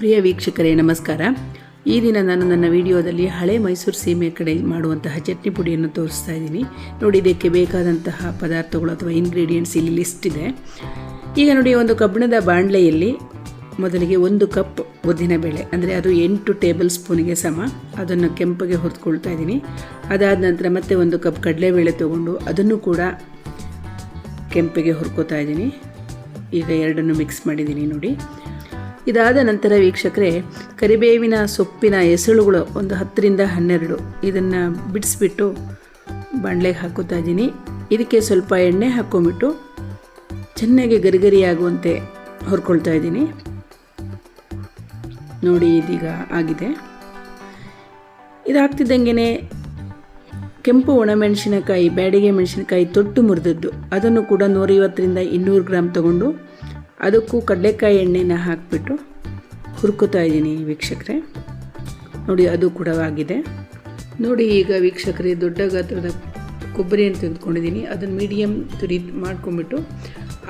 ಪ್ರಿಯ ವೀಕ್ಷಕರೇ, ನಮಸ್ಕಾರ. ಈ ದಿನ ನಾನು ನನ್ನ ವಿಡಿಯೋದಲ್ಲಿ ಹಳೆ ಮೈಸೂರು ಸೀಮೆ ಕಡೆ ಮಾಡುವಂತಹ ಚಟ್ನಿ ಪುಡಿಯನ್ನು ತೋರಿಸ್ತಾ ಇದ್ದೀನಿ. ನೋಡಿ, ಇದಕ್ಕೆ ಬೇಕಾದಂತಹ ಪದಾರ್ಥಗಳು ಅಥವಾ ಇಂಗ್ರೀಡಿಯೆಂಟ್ಸ್ ಇಲ್ಲಿ ಲಿಸ್ಟ್ ಇದೆ. ಈಗ ನೋಡಿ, ಒಂದು ಕಬ್ಬಿಣದ ಬಾಣಲೆಯಲ್ಲಿ ಮೊದಲಿಗೆ ಒಂದು ಕಪ್ ಉದ್ದಿನಬೇಳೆ ಅಂದರೆ ಅದು ಎಂಟು ಟೇಬಲ್ ಸ್ಪೂನಿಗೆ ಸಮ. ಅದನ್ನು ಕೆಂಪಗೆ ಹುರಿದುಕೊಳ್ತಾ ಇದ್ದೀನಿ. ಅದಾದ ನಂತರ ಮತ್ತೆ ಒಂದು ಕಪ್ ಕಡಲೆಬೇಳೆ ತೊಗೊಂಡು ಅದನ್ನು ಕೂಡ ಕೆಂಪಿಗೆ ಹುರ್ಕೋತಾ ಇದ್ದೀನಿ. ಈಗ ಎರಡನ್ನು ಮಿಕ್ಸ್ ಮಾಡಿದ್ದೀನಿ ನೋಡಿ. ಇದಾದ ನಂತರ ವೀಕ್ಷಕರೇ, ಕರಿಬೇವಿನ ಸೊಪ್ಪಿನ ಎಸಳುಗಳು ಒಂದು ಹತ್ತರಿಂದ ಹನ್ನೆರಡು. ಇದನ್ನು ಬಿಡಿಸ್ಬಿಟ್ಟು ಬಾಣಲೆಗೆ ಹಾಕೋತಾ ಇದ್ದೀನಿ. ಇದಕ್ಕೆ ಸ್ವಲ್ಪ ಎಣ್ಣೆ ಹಾಕ್ಕೊಂಬಿಟ್ಟು ಚೆನ್ನಾಗಿ ಗರಿಗರಿಯಾಗುವಂತೆ ಹೊರ್ಕೊಳ್ತಾ ಇದ್ದೀನಿ. ನೋಡಿ, ಇದೀಗ ಆಗಿದೆ. ಇದಾಗ್ತಿದ್ದಂಗೆ ಕೆಂಪು ಒಣಮೆಣಸಿನಕಾಯಿ, ಬ್ಯಾಡಿಗೆ ಮೆಣಸಿನಕಾಯಿ ತೊಟ್ಟು ಮುರಿದದ್ದು. ಅದನ್ನು ಕೂಡ ನೂರೈವತ್ತರಿಂದ ಇನ್ನೂರು ಗ್ರಾಮ್ ತಗೊಂಡು ಅದಕ್ಕೂ ಕಡಲೆಕಾಯಿ ಎಣ್ಣೆನ ಹಾಕಿಬಿಟ್ಟು ಹುರ್ಕೋತಾ ಇದ್ದೀನಿ ವೀಕ್ಷಕರೇ. ನೋಡಿ, ಅದು ಕೂಡ ಆಗಿದೆ. ನೋಡಿ, ಈಗ ವೀಕ್ಷಕರೇ, ದೊಡ್ಡ ಗಾತ್ರದ ಕೊಬ್ಬರಿಯನ್ನು ತೆಗೆದುಕೊಂಡಿದ್ದೀನಿ. ಅದನ್ನು ಮೀಡಿಯಮ್ ತುರಿ ಮಾಡ್ಕೊಂಬಿಟ್ಟು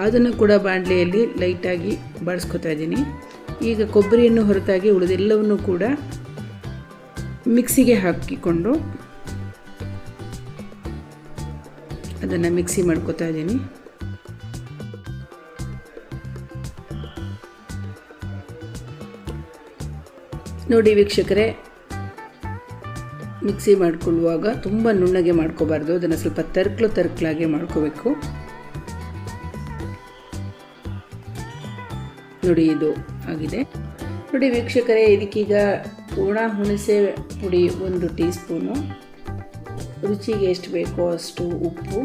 ಅದನ್ನು ಕೂಡ ಬಾಣಲೆಯಲ್ಲಿ ಲೈಟಾಗಿ ಬಾಡಿಸ್ಕೊತಾ ಇದ್ದೀನಿ. ಈಗ ಕೊಬ್ಬರಿಯನ್ನು ಹೊರತಾಗಿ ಉಳಿದೆಲ್ಲವನ್ನು ಕೂಡ ಮಿಕ್ಸಿಗೆ ಹಾಕಿಕೊಂಡು ಅದನ್ನು ಮಿಕ್ಸಿ ಮಾಡ್ಕೋತಾ ಇದ್ದೀನಿ. ನೋಡಿ ವೀಕ್ಷಕರೇ, ಮಿಕ್ಸಿ ಮಾಡ್ಕೊಳ್ಳುವಾಗ ತುಂಬ ನುಣ್ಣಗೆ ಮಾಡ್ಕೋಬಾರ್ದು. ಅದನ್ನು ಸ್ವಲ್ಪ ತರ್ಕ್ಲು ತರ್ಕ್ಲಾಗೆ ಮಾಡ್ಕೋಬೇಕು. ನೋಡಿ ಇದು ಆಗಿದೆ. ನೋಡಿ ವೀಕ್ಷಕರೇ, ಇದಕ್ಕೀಗ ಒಣ ಹುಣಸೆ ಪುಡಿ ಒಂದು ಟೀ ಸ್ಪೂನು ರುಚಿಗೆ ಎಷ್ಟು ಬೇಕೋ ಅಷ್ಟು ಉಪ್ಪು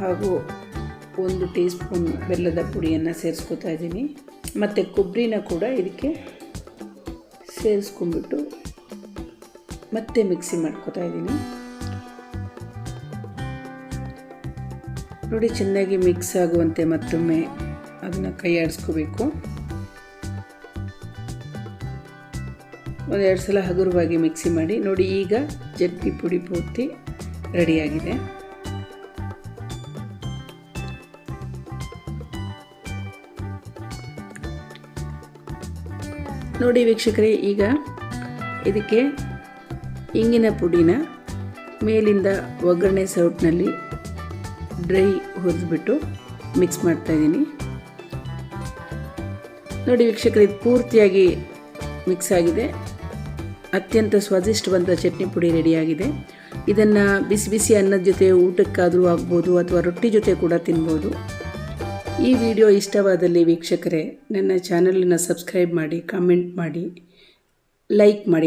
ಹಾಗೂ ಒಂದು ಟೀ ಸ್ಪೂನ್ ಬೆಲ್ಲದ ಪುಡಿಯನ್ನು ಸೇರಿಸ್ಕೊತಾ ಇದ್ದೀನಿ. ಮತ್ತು ಕೊಬ್ಬರಿನ ಕೂಡ ಇದಕ್ಕೆ ಸೇರಿಸ್ಕೊಂಡ್ಬಿಟ್ಟು ಮತ್ತೆ ಮಿಕ್ಸಿ ಮಾಡ್ಕೋತಾ ಇದ್ದೀನಿ. ನೋಡಿ, ಚೆನ್ನಾಗಿ ಮಿಕ್ಸ್ ಆಗುವಂತೆ ಮತ್ತೊಮ್ಮೆ ಅದನ್ನು ಕೈ ಆಡಿಸ್ಕೋಬೇಕು. ಒಂದೆರಡು ಸಲ ಹಗುರವಾಗಿ ಮಿಕ್ಸಿ ಮಾಡಿ ನೋಡಿ, ಈಗ ಚಟ್ನಿ ಪುಡಿ ಪೂರ್ತಿ ರೆಡಿಯಾಗಿದೆ. ನೋಡಿ ವೀಕ್ಷಕರೇ, ಈಗ ಇದಕ್ಕೆ ಇಂಗಿನ ಪುಡಿನ ಮೇಲಿಂದ ಒಗ್ಗರಣೆ ಸೌಟ್ನಲ್ಲಿ ಡ್ರೈ ಹುರಿದ್ಬಿಟ್ಟು ಮಿಕ್ಸ್ ಮಾಡ್ತಾಯಿದ್ದೀನಿ ನೋಡಿ ವೀಕ್ಷಕರೇ, ಇದು ಪೂರ್ತಿಯಾಗಿ ಮಿಕ್ಸ್ ಆಗಿದೆ. ಅತ್ಯಂತ ಸ್ವಾದಿಷ್ಟವಂತ ಚಟ್ನಿ ಪುಡಿ ರೆಡಿಯಾಗಿದೆ. ಇದನ್ನು ಬಿಸಿ ಬಿಸಿ ಅನ್ನದ ಜೊತೆ ಊಟಕ್ಕಾದರೂ ಆಗ್ಬೋದು ಅಥವಾ ರೊಟ್ಟಿ ಜೊತೆ ಕೂಡ ತಿನ್ಬೋದು. ಈ ವಿಡಿಯೋ ಇಷ್ಟವಾದಲ್ಲಿ ವೀಕ್ಷಕರೇ ನನ್ನ ಚಾನಲನ್ನು ಸಬ್ಸ್ಕ್ರೈಬ್ ಮಾಡಿ ಕಾಮೆಂಟ್ ಮಾಡಿ ಲೈಕ್ ಮಾಡಿ.